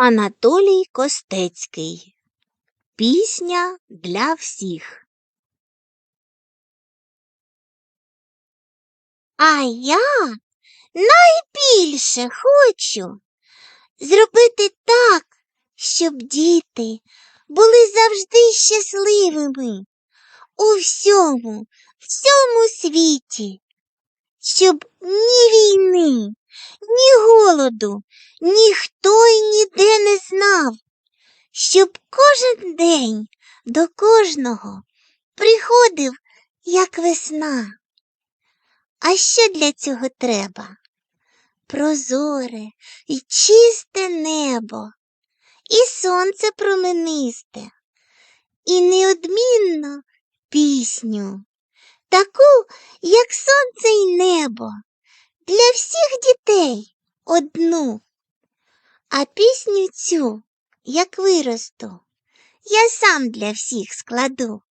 Анатолій Костецький. Пісня для всіх. А я найбільше хочу зробити так, щоб діти були завжди щасливими у всьому, всьому світі, щоб ні війни, голоду ніхто й ніде не знав, щоб кожен день до кожного приходив, як весна. А що для цього треба? Прозоре і чисте небо, і сонце променисте, і неодмінно пісню, таку, як сонце й небо, для всіх дітей одну. А пісню цю, як виросту, я сам для всіх складу.